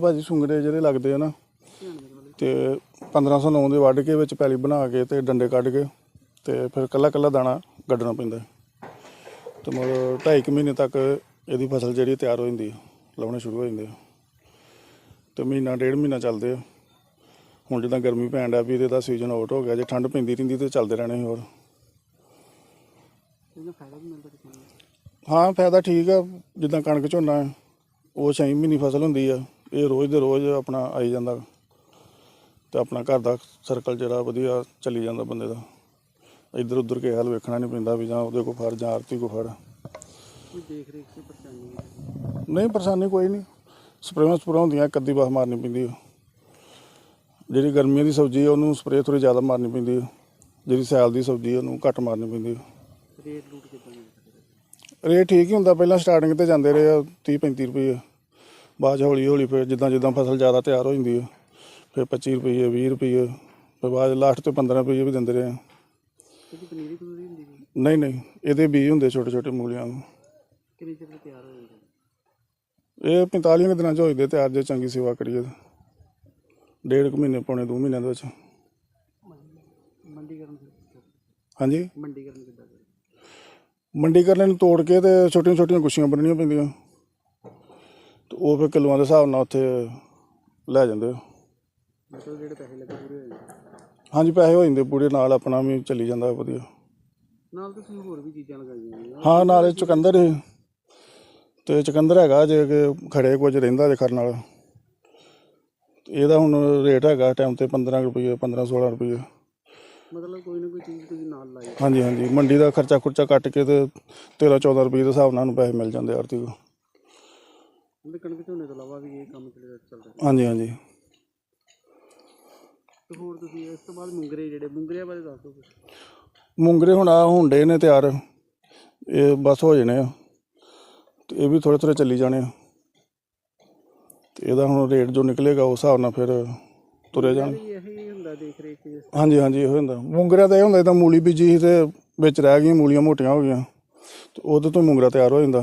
ਭਾਜੀ ਸੁੰਗੜੇ ਜਿਹੜੇ ਲੱਗਦੇ ਆ ਨਾ ਤੇ 1509 ਦੇ ਵੱਢ ਕੇ ਵਿੱਚ ਪੈਲੀ ਬਣਾ ਕੇ ਤੇ ਡੰਡੇ ਕੱਢ ਕੇ ਤੇ ਫਿਰ ਕੱਲਾ ਕੱਲਾ ਦਾਣਾ ਕੱਢਣਾ ਪੈਂਦਾ ਹੈ। ਤੇ ਮਤਲਬ ਢਾਈ ਕੁ ਮਹੀਨੇ ਤੱਕ ਇਹਦੀ ਫਸਲ ਜਿਹੜੀ ਤਿਆਰ ਹੋ ਜਾਂਦੀ ਹੈ ਲਾਉਣੇ ਸ਼ੁਰੂ ਹੋ ਜਾਂਦੇ ਆ। ਤੇ ਮਹੀਨਾ ਡੇਢ ਮਹੀਨਾ ਚੱਲਦੇ ਆ। ਹੁਣ ਜਿੱਦਾਂ ਗਰਮੀ ਪੈਣ ਡਿਆ ਵੀ ਇਹਦਾ ਸੀਜ਼ਨ ਆਊਟ ਹੋ ਗਿਆ। ਜੇ ਠੰਡ ਪੈਂਦੀ ਰਹਿੰਦੀ ਤੇ ਚੱਲਦੇ ਰਹਿਣੇ ਸੀ ਹੋਰ। ਇਹਦਾ ਫਾਇਦਾ ਵੀ ਮਿਲਦਾ ਕਿਸਾਨ ਨੂੰ ਹਾਂ ਫਾਇਦਾ ਠੀਕ ਆ। ਜਿੱਦਾਂ ਕਣਕ ਝੋਨਾ ਹੈ, ਉਹ ਛੇ ਮਹੀਨੇ ਫਸਲ ਹੁੰਦੀ ਆ। ਇਹ ਰੋਜ਼ ਦੇ ਰੋਜ਼ ਆਪਣਾ ਆਈ ਜਾਂਦਾ ਤੇ ਆਪਣਾ ਘਰ ਦਾ ਸਰਕਲ ਜਿਹੜਾ ਵਧੀਆ ਚੱਲੀ ਜਾਂਦਾ ਬੰਦੇ ਦਾ। ਇੱਧਰ ਉੱਧਰ ਕੇ ਹਾਲ ਵੇਖਣਾ ਨਹੀਂ ਪੈਂਦਾ ਵੀ ਜਾਂ ਉਹਦੇ ਕੋ ਫੜ ਜਾਂ ਆਰਤੀ ਕੋ ਫੜ। ਕੋਈ ਦੇਖ ਰੇਖ ਦੀ ਪਰੇਸ਼ਾਨੀ ਹੈ? ਨਹੀਂ ਪਰੇਸ਼ਾਨੀ ਕੋਈ ਨਹੀਂ। ਸਪਰੇਆਂ ਸਪਰੇਆਂ ਹੁੰਦੀਆਂ ਕੱਦੀ ਬਾਹ ਮਾਰਨੀ ਪੈਂਦੀ ਆ। ਜਿਹੜੀ ਗਰਮੀਆਂ ਦੀ ਸਬਜ਼ੀ ਆ ਉਹਨੂੰ ਸਪਰੇਅ ਥੋੜੀ ਜ਼ਿਆਦਾ ਮਾਰਨੀ ਪੈਂਦੀ ਆ। ਜਿਹੜੀ ਸਿਆਲ ਦੀ ਸਬਜ਼ੀ ਆ ਉਹਨੂੰ ਘੱਟ ਮਾਰਨੀ ਪੈਂਦੀ ਆ। ਰੇਟ ਕਿੱਦਾਂ ਠੀਕ ਹੀ ਹੁੰਦਾ ਪਹਿਲਾਂ ਸਟਾਰਟਿੰਗ ਤੇ ਜਾਂਦੇ ਰਹੇ 30 35 ਰੁਪਏ। ਬਾਅਦ 'ਚ ਹੌਲੀ ਹੌਲੀ ਫਿਰ ਜਿੱਦਾਂ ਜਿੱਦਾਂ ਫਸਲ ਜ਼ਿਆਦਾ ਤਿਆਰ ਹੋ ਜਾਂਦੀ ਹੈ ਫਿਰ 25 ਰੁਪਏ 20 ਰੁਪਏ ਫਿਰ ਬਾਅਦ ਲਾਸਟ ਤੇ 15 ਰੁਪਏ ਵੀ ਦਿੰਦੇ ਰਹੇ ਇਹਦੀ ਪਨੀਰੀ ਪਨੂਰੀ ਹੁੰਦੀ ਹੈ ਨਹੀਂ? ਨਹੀਂ ਇਹਦੇ ਬੀਜ ਹੁੰਦੇ ਛੋਟੇ ਛੋਟੇ ਮੂਲੀਆਂ ਨੂੰ। ਕਿੰਨੀ ਚਿਰ ਤਿਆਰ ਹੋ ਜਾਂਦਾ ਇਹ 45 ਕੁ ਦਿਨਾਂ 'ਚ ਹੋ ਜਾਂਦੇ ਤਿਆਰ ਜੇ ਚੰਗੀ ਸੇਵਾ ਕਰੀਏ ਤਾਂ। ਡੇਢ ਕੁ ਮਹੀਨੇ ਪੌਣੇ ਦੋ ਮਹੀਨਿਆਂ ਦੇ ਵਿੱਚ। ਮੰਡੀਕਰਨ ਕਿੱਦਾਂ? ਹਾਂਜੀ? ਮੰਡੀਕਰਨ ਕਿੱਦਾਂ ਕਰੇ ਮੰਡੀ ਕਰਨੇ ਨੂੰ ਤੋੜ ਕੇ ਤੇ ਛੋਟੀਆਂ ਛੋਟੀਆਂ ਗੁੱਛੀਆਂ ਬੰਨਣੀਆਂ ਪੈਂਦੀਆਂ। ਉਹ ਫਿਰ ਕਿਲੋਆਂ ਦੇ ਹਿਸਾਬ ਨਾਲ ਉੱਥੇ ਲੈ ਜਾਂਦੇ ਆ। ਮਤਲਬ ਜਿਹੜੇ ਪੈਸੇ ਲੱਗੇ ਪੂਰੇ ਹੋ ਜਾਂਦੇ ਹਾਂਜੀ ਪੈਸੇ ਹੋ ਜਾਂਦੇ ਪੂਰੇ ਨਾਲ ਆਪਣਾ ਵੀ ਚੱਲੀ ਜਾਂਦਾ ਵਧੀਆ। ਨਾਲ ਤੁਸੀਂ ਹੋਰ ਵੀ ਚੀਜ਼ਾਂ ਲਗਾਈਆਂ ਨੇ ਹਾਂ ਨਾਲੇ ਚੁਕੰਦਰ ਸੀ ਤੇ ਚੁਕੰਦਰ ਹੈਗਾ ਜੇ ਕਿ ਖੜੇ ਕੁਝ ਰਹਿੰਦਾ ਜੇ ਖਰਨ ਤੇ ਇਹਦਾ ਹੁਣ ਰੇਟ ਹੈਗਾ ਟਾਈਮ ਤੇ 15 ਰੁਪਏ 15 16 ਰੁਪਏ ਮਤਲਬ ਕੋਈ ਨਾ ਕੋਈ ਚੀਜ਼ ਤੁਸੀਂ ਨਾਲ ਲਾਈ। ਹਾਂਜੀ ਹਾਂਜੀ। ਮੰਡੀ ਦਾ ਖਰਚਾ ਖੁਰਚਾ ਕੱਟ ਕੇ ਤੇ 13 14 ਰੁਪਏ ਦੇ ਹਿਸਾਬ ਨਾਲ ਨੂੰ ਪੈਸੇ ਮਿਲ ਜਾਂਦੇ ਆਰਤੀ ਕੋ ਉਹਦੇ ਕਣਕ ਝੋਨੇ ਤੋਂ ਇਲਾਵਾ ਵੀ ਇਹ ਕੰਮ ਚੱਲਦਾ ਚੱਲਦਾ ਹਾਂਜੀ ਹਾਂਜੀ। ਤੇ ਹੋਰ ਤੁਸੀਂ ਇਸ ਤੋਂ ਬਾਅਦ ਮੁੰਗਰੇ ਜਿਹੜੇ ਮੁੰਗਰਿਆਂ ਬਾਰੇ ਦੱਸ ਕੁਛ। ਮੂੰਗਰੇ ਹੁਣ ਆ ਹੁੰਡੇ ਨੇ ਤਿਆਰ। ਇਹ ਬਸ ਹੋ ਜਾਣੇ ਆ। ਤੇ ਇਹ ਵੀ ਥੋੜੇ ਥੋੜੇ ਚੱਲੀ ਜਾਣੇ ਆ। ਤੇ ਇਹਦਾ ਹੁਣ ਰੇਟ ਜੋ ਨਿਕਲੇਗਾ ਉਸ ਹਿਸਾਬ ਨਾਲ ਫਿਰ ਤੁਰੇ ਜਾਣ। ਹੁੰਦਾ ਦੇਖ ਰੇਖ ਹਾਂਜੀ ਹਾਂਜੀ ਇਹੋ ਹੁੰਦਾ। ਮੂੰਗਰਿਆਂ ਦਾ ਇਹ ਹੁੰਦਾ ਤਾਂ ਮੂਲੀ ਬੀਜੀ ਸੀ ਤੇ ਵਿੱਚ ਰਹਿ ਗਈਆਂ ਮੂਲੀਆਂ ਮੋਟੀਆਂ ਹੋ ਗਈਆਂ। ਤੇ ਉਹਦੇ ਤੋਂ ਮੂੰਗਰਾ ਤਿਆਰ ਹੋ ਜਾਂਦਾ।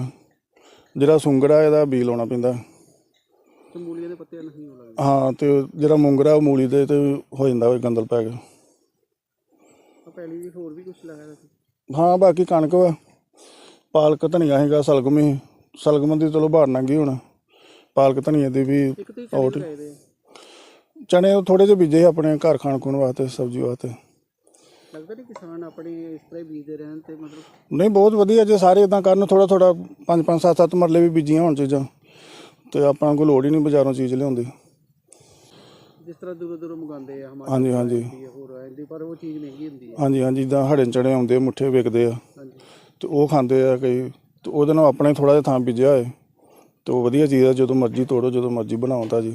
ਜਿਹੜਾ ਸੁੰਗੜਾ ਇਹਦਾ ਬੀ ਲਾਉਣਾ ਪੈਂਦਾ। ਤੇ ਮੂਲੀਆਂ ਦੇ ਪੱਤੇ ਨਹੀਂ ਹੋ ਲੱਗਦੇ। ਹਾਂ ਤੇ ਜਿਹੜਾ ਮੂੰਗਰਾ ਉਹ ਮੂਲੀ ਦੇ ਤੇ ਹੋ ਜਾਂਦਾ ਉਹ ਗੰਦਲ ਪੈ ਗਿਆ ਆ ਪਹਿਲੀ ਵੀ ਹੋਰ ਵੀ ਕੁਝ ਲਗਾਇਆ ਸੀ ਹਾਂ ਬਾਕੀ ਕਣਕ ਵਾ। ਪਾਲਕ ਧਨੀਆ ਹੈਗਾ ਸਲਗਮ ਹੀ। ਸਲਗਮ ਦੀ ਚਲੋ ਬਾਹਰ ਗਈ ਹੁਣ। ਪਾਲਕ ਧਨੀਆ ਦੀ ਵੀ ਇੱਕ ਤੇ ਆਊਟ ਚਨੇ ਲਗਾਏ ਦੇ ਆ। ਚਣੇ ਥੋੜੇ ਜਿਹੇ ਬੀਜੇ ਆਪਣੇ ਘਰ ਖਾਣ ਖੂਣ ਵਾਸਤੇ ਸਬਜ਼ੀ ਵਾਸਤੇ। ਲੱਗਦਾ ਨਹੀਂ ਕਿਸਾਨ ਆਪਣੀ ਇਸ ਤਰ੍ਹਾਂ ਹੀ ਬੀਜਦੇ ਰਹਿਣ ਤੇ ਮਤਲਬ ਨਹੀਂ ਬਹੁਤ ਵਧੀਆ ਜੇ ਸਾਰੇ ਇਦਾਂ ਕਰਨ ਥੋੜਾ ਥੋੜਾ ਪੰਜ ਪੰਜ ਸੱਤ ਸੱਤ ਮਰਲੇ ਵੀ ਬੀਜੀਆਂ ਹੋਣ ਚੀਜ਼ਾਂ। ਤੇ ਆਪਾਂ ਕੋਲ ਲੋੜ ਹੀ ਨਹੀਂ ਬਾਜ਼ਾਰੋਂ ਚੀਜ਼ ਲਿਆਉਂਦੀ। ਜਿਸ ਤਰ੍ਹਾਂ ਦੂਰੋਂ ਦੂਰੋਂ ਮੰਗਾਉਂਦੇ ਆ ਹਮਾਰੇ ਹਾਂਜੀ ਹਾਂਜੀ। ਹੋਰ ਆ ਜਾਂਦੀ ਪਰ ਉਹ ਚੀਜ਼ ਮਹਿੰਗੀ ਹੁੰਦੀ ਹੈ ਹਾਂਜੀ ਹਾਂਜੀ ਜਿੱਦਾਂ ਹੜੇ ਚਣੇ ਆਉਂਦੇ ਮੁੱਠੇ ਵਿਕਦੇ ਆ। ਹਾਂਜੀ। ਤੇ ਉਹ ਖਾਂਦੇ ਆ ਕਈ ਤੇ ਉਹਦੇ ਨਾਲ ਆਪਣੇ ਥੋੜਾ ਜਿਹਾ ਥਾਂ ਬੀਜਿਆ ਹੋਏ। ਤੇ ਉਹ ਵਧੀਆ ਚੀਜ਼ ਆ ਜਦੋਂ ਮਰਜ਼ੀ ਤੋੜੋ ਜਦੋਂ ਮਰਜ਼ੀ ਬਣਾਓ ਤਾਂ ਜੀ।